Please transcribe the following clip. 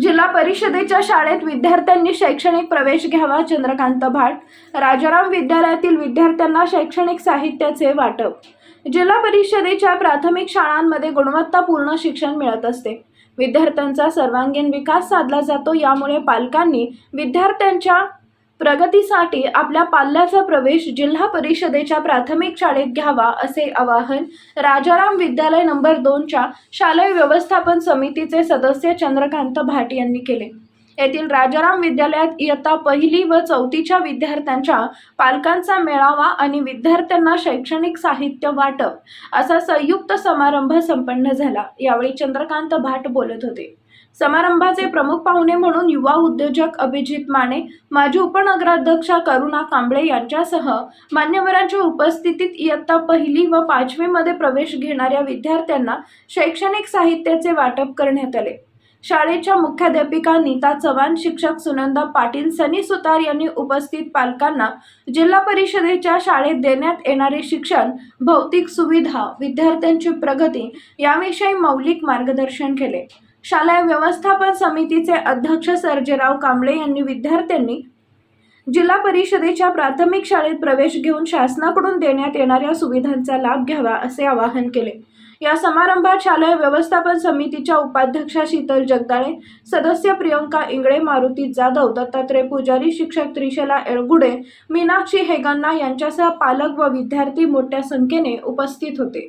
जिल्हा परिषदेच्या शाळेत विद्यार्थ्यांनी शैक्षणिक प्रवेश घ्यावा चंद्रकांत भाट. राजाराम विद्यालयातील विद्यार्थ्यांना शैक्षणिक साहित्याचे वाटप. जिल्हा परिषदेच्या प्राथमिक शाळांमध्ये गुणवत्तापूर्ण शिक्षण मिळत असते. विद्यार्थ्यांचा सर्वांगीण विकास साधला जातो यामुळे पालकांनी विद्यार्थ्यांच्या प्रगतीसाठी आपल्या पाल्याचा प्रवेश जिल्हा परिषदेच्या प्राथमिक शाळेत घ्यावा असे आवाहन राजाराम विद्यालय नंबर दोनच्या शालेय व्यवस्थापन समितीचे सदस्य चंद्रकांत भाट यांनी केले. येथील राजाराम विद्यालयात इयत्ता पहिली व चौथीच्या विद्यार्थ्यांच्या पालकांचा मेळावा आणि विद्यार्थ्यांना शैक्षणिक साहित्य वाटप असा संयुक्त समारंभ संपन्न झाला. यावेळी चंद्रकांत भाट बोलत होते. समारंभाचे प्रमुख पाहुणे म्हणून युवा उद्योजक अभिजित माने माजी उपनगराध्यक्षा करुणा कांबळे यांच्यासह मान्यवरांच्या उपस्थितीत इयत्ता पहिली व पाचवीमध्ये प्रवेश घेणाऱ्या विद्यार्थ्यांना शैक्षणिक साहित्याचे वाटप करण्यात आले. शाळेच्या मुख्याध्यापिका नीता चव्हाण शिक्षक सुनंदा पाटील सनी सुतार यांनी उपस्थित पालकांना जिल्हा परिषदेच्या शाळेत देण्यात येणारे शिक्षण भौतिक सुविधा विद्यार्थ्यांची प्रगती याविषयी मौलिक मार्गदर्शन केले. शालेय व्यवस्थापन समितीचे अध्यक्ष सर्जेराव कांबळे यांनी विद्यार्थ्यांनी जिल्हा परिषदेच्या प्राथमिक शाळेत प्रवेश घेऊन शासनाकडून देण्यात येणाऱ्या सुविधांचा लाभ घ्यावा असे आवाहन केले. या समारंभात शालेय व्यवस्थापन समितीच्या उपाध्यक्षा शीतल जगदाळे सदस्य प्रियंका इंगळे मारुती जाधव दत्तात्रय पुजारी शिक्षक त्रिशला एळगुडे मीनाक्षी हेगन्ना यांच्यासह पालक व विद्यार्थी मोठ्या संख्येने उपस्थित होते.